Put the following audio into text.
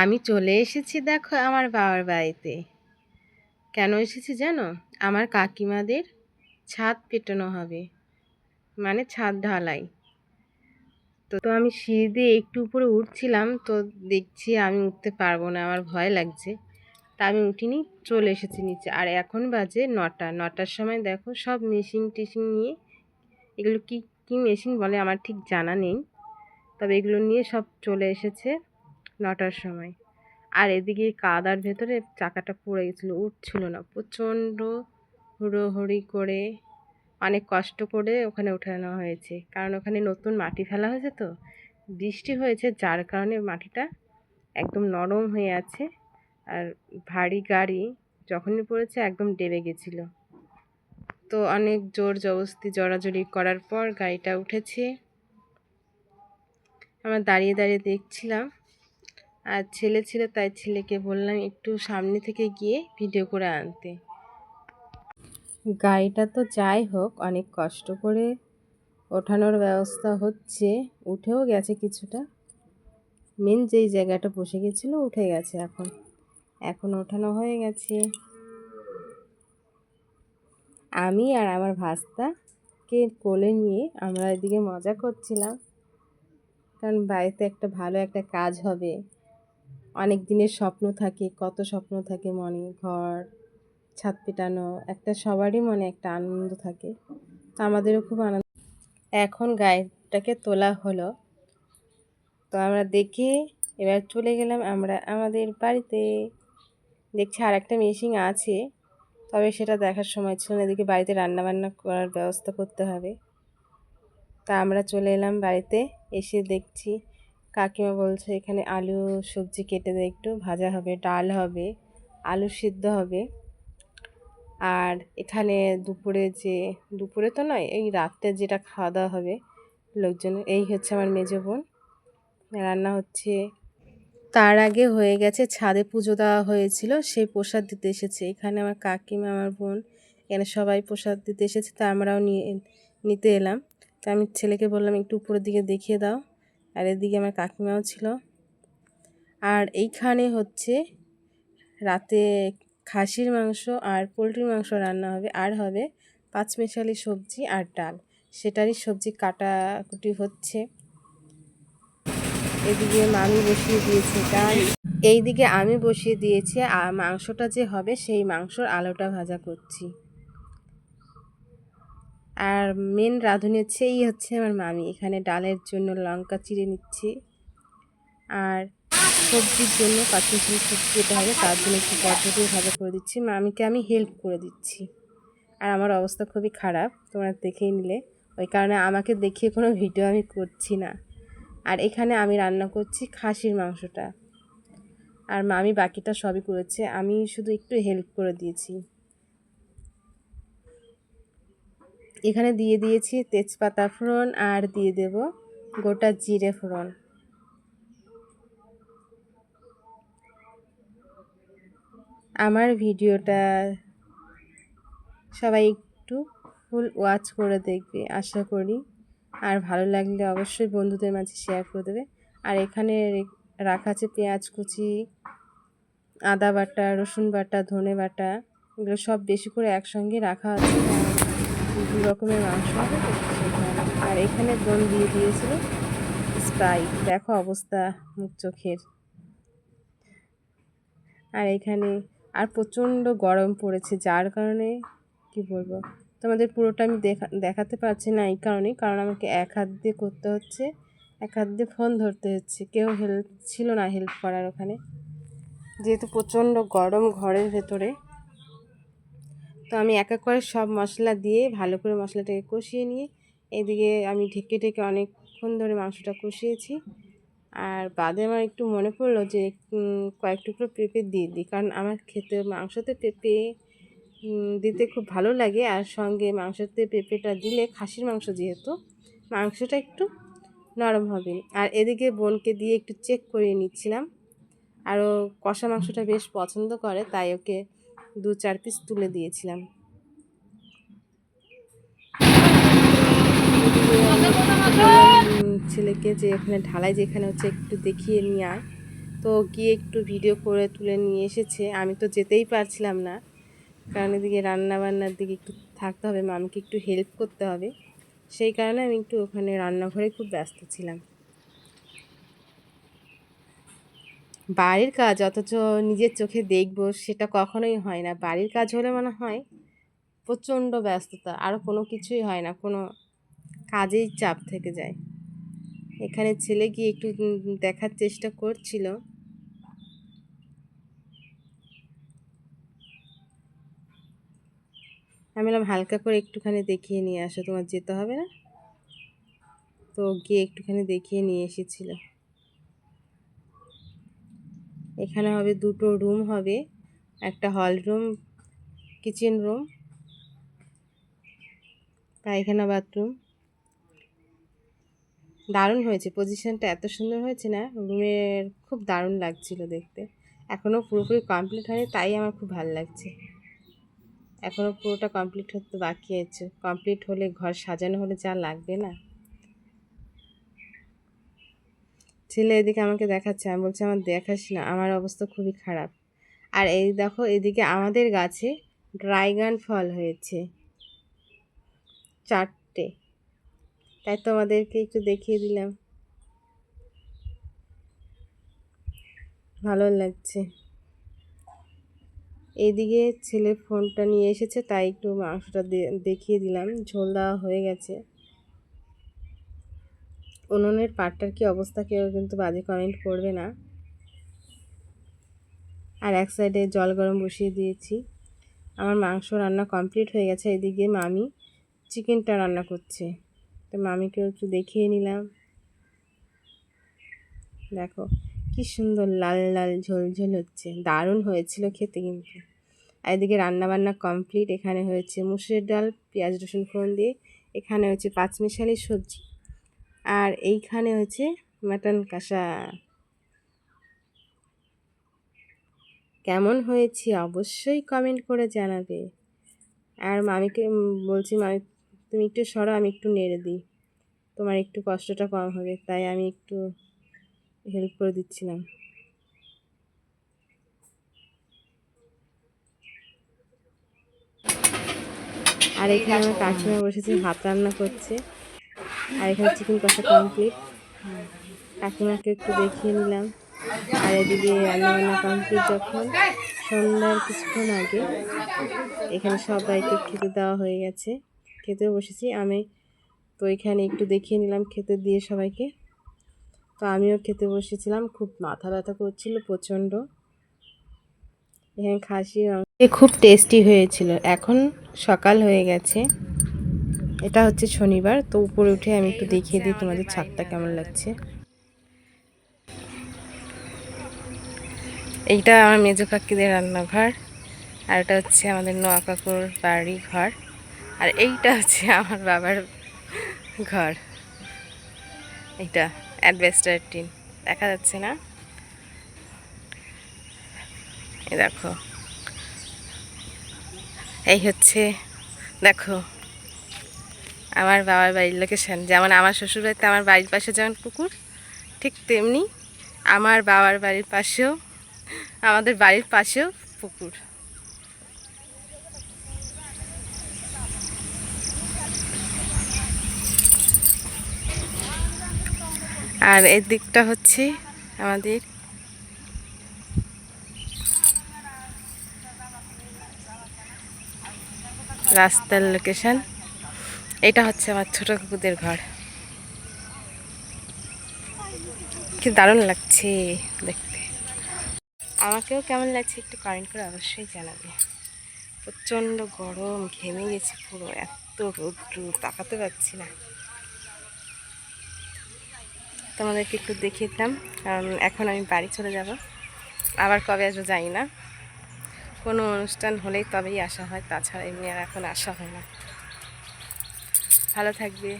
আমি চলে এসেছি দেখো আমার বাবার বাড়িতে। কেন এসেছি জানো? আমার কাকিমাদের ছাদ পেটানো হবে। মানে ছাদ ঢালাই। তো তো আমি সিঁড়ি দিয়ে একটু উপরে উঠছিলাম, তো দেখছি আমি উঠতে পারব না, আমার ভয় লাগছে। তা আমি উঠিনি, চলে এসেছি নিচে। আর এখন বাজে নটা। নটার সময় দেখো সব মেশিন টেশিন নিয়ে, এগুলো কি কি মেশিন বলে আমার ঠিক জানা নেই। তবে এগুলো নিয়ে সব চলে এসেছে। নটার সময়। আর এদিকে কাদার ভেতরে চাকাটা পড়ে গেছিল, উঠছিল না। প্রচণ্ড হুড়োহুড়ি করে, অনেক কষ্ট করে ওখানে উঠানো হয়েছে। কারণ ওখানে নতুন মাটি ফেলা হয়েছে তো। বৃষ্টি হয়েছে, যার কারণে মাটিটা একদম নরম হয়ে আছে। আর ভারী গাড়ি যখনই পড়েছে একদম ডেবে গেছিল। তো অনেক জোর জবস্তি জড়াজড়ি করার পর গাড়িটা উঠেছে। আমরা দাঁড়িয়ে দাঁড়িয়ে দেখছিলাম। আর ছেলে ছিল, তাই ছেলেকে বললাম একটু সামনে থেকে গিয়ে ভিডিও করে আনতে। গাড়িটা তো যাই হোক, অনেক কষ্ট করে ওঠানোর ব্যবস্থা হচ্ছে, উঠেও গেছে কিছুটা। মেন যেই জায়গাটা বসে গেছিল, উঠে গেছে এখন। এখন ওঠানো হয়ে গেছে। আমি আর আমার ভাস্তাকে কোলে নিয়ে আমরা এদিকে মজা করছিলাম। কারণ বাড়িতে একটা ভালো একটা কাজ হবে। অনেক দিনের স্বপ্ন থাকে, কত স্বপ্ন থাকে মনে, ঘর, ছাদ পেটানো, একটা সবারই মনে একটা আনন্দ থাকে। তো আমাদেরও খুব আনন্দ। এখন গাড়িটাকে তোলা হলো। তো আমরা দেখে এবার চলে গেলাম আমরা আমাদের বাড়িতে। দেখছি আর একটা মেশিন আছে। তবে সেটা দেখার সময় ছিল না। এদিকে বাড়িতে রান্নাবান্না করার ব্যবস্থা করতে হবে। তা আমরা চলে এলাম বাড়িতে। এসে দেখছি কাকিমা বলছে, এখানে আলু, সবজি কেটে দেয় একটু, ভাজা হবে, ডাল হবে, আলু সিদ্ধ হবে। আর এখানে দুপুরে যে, দুপুরে তো নয়, এই রাত্রে যেটা খাওয়া দাওয়া হবে লোকজনের এই হচ্ছে আমার মেজো বোন। রান্না হচ্ছে, তার আগে হয়ে গেছে, ছাদে পুজো দেওয়া হয়েছিল সেই প্রসাদ দিতে এসেছে। এখানে আমার কাকিমা, আমার বোন, এখানে সবাই প্রসাদ দিতে এসেছে, তা আমরাও নিয়ে, নিতে এলাম। তা আমি ছেলেকে বললাম, একটু উপরের দিকে দেখিয়ে দাও। আর এদিকে আমার কাকিমাও ছিল। আর এইখানে হচ্ছে রাতে খাসির মাংস আর পোলট্রির মাংস রান্না হবে। আর হবে পাঁচমেশালি সবজি আর ডাল। সেটারই সবজি কাটাকুটি হচ্ছে। এদিকে মামি বসিয়ে দিয়েছে ডাল। এইদিকে আমি বসিয়ে দিয়েছি আর মাংসটা যে হবে সেই মাংসর আলোটা ভাজা করছি। আর মেন রাঁধুনি হচ্ছে, এই হচ্ছে আমার মামি। এখানে ডালের জন্য লঙ্কা চিড়ে নিচ্ছি। আর সবজির জন্য পাঁচমিশালি সবজি যেতে হবে, তার জন্য একটু পদ্ধতি ভাজা করে দিচ্ছি। মামিকে আমি হেল্প করে দিচ্ছি। আর আমার অবস্থা খুবই খারাপ, তোমরা দেখেই নিলে। ওই কারণে আমাকে দেখিয়ে কোনো ভিডিও আমি করছি না। আর এখানে আমি রান্না করছি খাসির মাংসটা। আর মামি বাকিটা সবই করেছে। আমি শুধু একটু হেল্প করে দিয়েছি। এখানে দিয়ে দিয়েছি তেজপাতা ফোড়ন আর দিয়ে দেব গোটা জিরে ফোড়ন। আমার ভিডিওটা সবাই একটু ফুল ওয়াচ করে দেখবে, আশা করি। আর ভালো লাগলে অবশ্যই বন্ধুদের মাঝে শেয়ার করে দেবে। আর এখানে রাখা আছে পেঁয়াজ কুচি, আদা বাটা, রসুন বাটা, ধনে বাটা, এগুলো সব বেশি করে একসঙ্গে রাখা আছে। দু রকমের মাংস আর এখানে দম দিয়ে দিয়েছিল স্প্রাইট। দেখো অবস্থা মুখ চোখের। আর এখানে আর প্রচণ্ড গরম পড়েছে, যার কারণে কি বলব? তোমাদের পুরোটা আমি দেখা, দেখাতে পারছি না এই কারণে, কারণ আমাকে এক হাত দিয়ে করতে হচ্ছে, এক হাত দিয়ে ফোন ধরতে হচ্ছে। কেউ হেল্প, ছিল না হেল্প করার ওখানে। যেহেতু প্রচণ্ড গরম ঘরের ভেতরে তো আমি এক এক করে সব মশলা দিয়ে ভালো করে মশলাটাকে কষিয়ে নিয়ে, এদিকে আমি ঢেকে ঢেকে অনেকক্ষণ ধরে মাংসটা কষিয়েছি। আর বাদে আমার একটু মনে পড়ল যে কয়েক টুকরো পেঁপে দিয়ে দিই, কারণ আমার খেতে, মাংসতে পেঁপে দিতে খুব ভালো লাগে। আর সঙ্গে মাংসতে পেঁপেটা দিলে, খাসির মাংস যেহেতু, মাংসটা একটু নরম হবে। আর এদিকে বোনকে দিয়ে একটু চেক করিয়ে নিচ্ছিলাম। আরও কষা মাংসটা বেশ পছন্দ করে, তাই ওকে দু চার পিস তুলে দিয়েছিলাম। ছেলেকে যে এখানে ঢালাই যেখানে হচ্ছে একটু দেখিয়ে নিয়ে আয়। তো গিয়ে একটু ভিডিও করে তুলে নিয়ে এসেছে। আমি তো যেতেই পারছিলাম না। কারণ এদিকে রান্নাবান্নার দিকে একটু থাকতে হবে, মামিকে একটু হেল্প করতে হবে। সেই কারণে আমি একটু ওখানে রান্নাঘরে খুব ব্যস্ত ছিলাম। বাড়ির কাজ, অথচ নিজের চোখে দেখব সেটা কখনোই হয় না। বাড়ির কাজ হলে মনে হয় প্রচণ্ড ব্যস্ততা আরও কোনো কিছুই হয় না, কোনো কাজেই চাপ থেকে যায়। এখানে ছেলে গিয়ে একটু দেখার চেষ্টা করছিল। আমি বললাম, হালকা করে একটুখানি দেখিয়ে নিয়ে আসো, তোমার যেতে হবে না? তো গিয়ে একটুখানি দেখিয়ে নিয়ে এসেছিল। এখানে হবে দুটো রুম হবে, একটা হল রুম, কিচেন রুম, পায়খানা বাথরুম। দারুণ হয়েছে পজিশনটা এত সুন্দর হয়েছে না, রুমের খুব দারুণ লাগছিল দেখতে। এখনও পুরোপুরি কমপ্লিট হয়নি, তাই আমার খুব ভালো লাগছে। এখনও পুরোটা কমপ্লিট হতে বাকি আছে কমপ্লিট হলে ঘর সাজানো হলে যা লাগবে না। ছেলে এদিকে আমাকে দেখাচ্ছে। আমি বলছি, আমার দেখাস না, আমার অবস্থা খুবই খারাপ। আর এই দেখো, এদিকে আমাদের গাছে ড্রাইগান ফল হয়েছে। চারটে। তাই তোমাদেরকে একটু দেখিয়ে দিলাম। ভালো লাগছে। এদিকে ছেলে ফোনটা নিয়ে এসেছে, তাই একটু মাংসটা দেখিয়ে দিলাম। ঝোল দেওয়া হয়ে গেছে। উনুনের পাটটার কি অবস্থা কেউ কিন্তু বাজে কমেন্ট করবে না। আর এক সাইডে জল গরম বসিয়ে দিয়েছি। আমার মাংস রান্না কমপ্লিট হয়ে গেছে, এদিকে মামি চিকেনটা রান্না করছে। তো মামিকেও একটু দেখিয়ে নিলাম। দেখো, কি সুন্দর লাল লাল ঝোল ঝোল হচ্ছে। দারুণ হয়েছিল খেতে কিন্তু। আর এদিকে রান্নাবান্না কমপ্লিট এখানে হয়েছে। মুসুরের ডাল, পেঁয়াজ রসুন ফোড়ন দিয়ে। এখানে হচ্ছে পাঁচমিশালি সবজি। আর এইখানে হচ্ছে মাটন কষা। কেমন হয়েছে অবশ্যই কমেন্ট করে জানাবে। আর মামিকে বলছি, মামি, তুমি একটু সরো, আমি একটু নেড়ে দিই। তোমার একটু কষ্টটা কম হবে, তাই আমি একটু হেল্প করে দিচ্ছিলাম। আর এখানে আমার কাকিমা বসেছে, ভাত রান্না করছে। আর এখানে চিকেন কষা কমপ্লিট কাকিমাকে একটু দেখিয়ে নিলাম। আর এদিকে রান্নাবান্না কমপ্লিট যখন, সন্ধ্যার কিছুক্ষণ আগে। এখানে সবাইকে খেতে দেওয়া হয়ে গেছে। খেতেও বসেছি। আমি তো এখানে একটু দেখিয়ে নিলাম খেতে দিয়ে সবাইকে। তো আমিও খেতে বসেছিলাম। খুব মাথা ব্যথা করছিল প্রচণ্ড। এখানে খাসি খুব টেস্টি হয়েছিল। এখন সকাল হয়ে গেছে। এটা হচ্ছে শনিবার, তো উপরে উঠে আমি একটু দেখিয়ে দিই তোমাদের ছাদটা কেমন লাগছে। এইটা আমার মেজো কাকিদের রান্নাঘর, আর এটা হচ্ছে আমাদের নোয়া কাকুর বাড়ি ঘর, আর এইটা হচ্ছে আমার বাবার ঘর। এইটা অ্যাডভেস্টার টিন, দেখা যাচ্ছে না? দেখো। এই হচ্ছে, দেখো আমার বাবার বাড়ির লোকেশান যেমন আমার শ্বশুরবাড়িতে আমার বাড়ির পাশে যেমন পুকুর, ঠিক তেমনি আমার বাবার বাড়ির পাশেও, আমাদের বাড়ির পাশেও পুকুর। আর এর দিকটা হচ্ছে আমাদের রাস্তার লোকেশন এটা হচ্ছে আমার ছোট কুকুরদের ঘর। কি দারুণ লাগছে দেখতে। আমাকেও কেমন লাগছে একটু কমেন্ট করে অবশ্যই জানাবে। প্রচণ্ড গরম, ঘেমে গেছে পুরো, এত রৌদ্র তাকাতে পারছি না। তোমাদেরকে একটু দেখিয়ে দিলাম, কারণ এখন আমি বাড়ি চলে যাব। আবার কবে আসব যাই না। কোনো অনুষ্ঠান হলেই তবেই আসা হয়, তাছাড়া এমনি আর এখন আসা হয় না। ভালো থাকবে।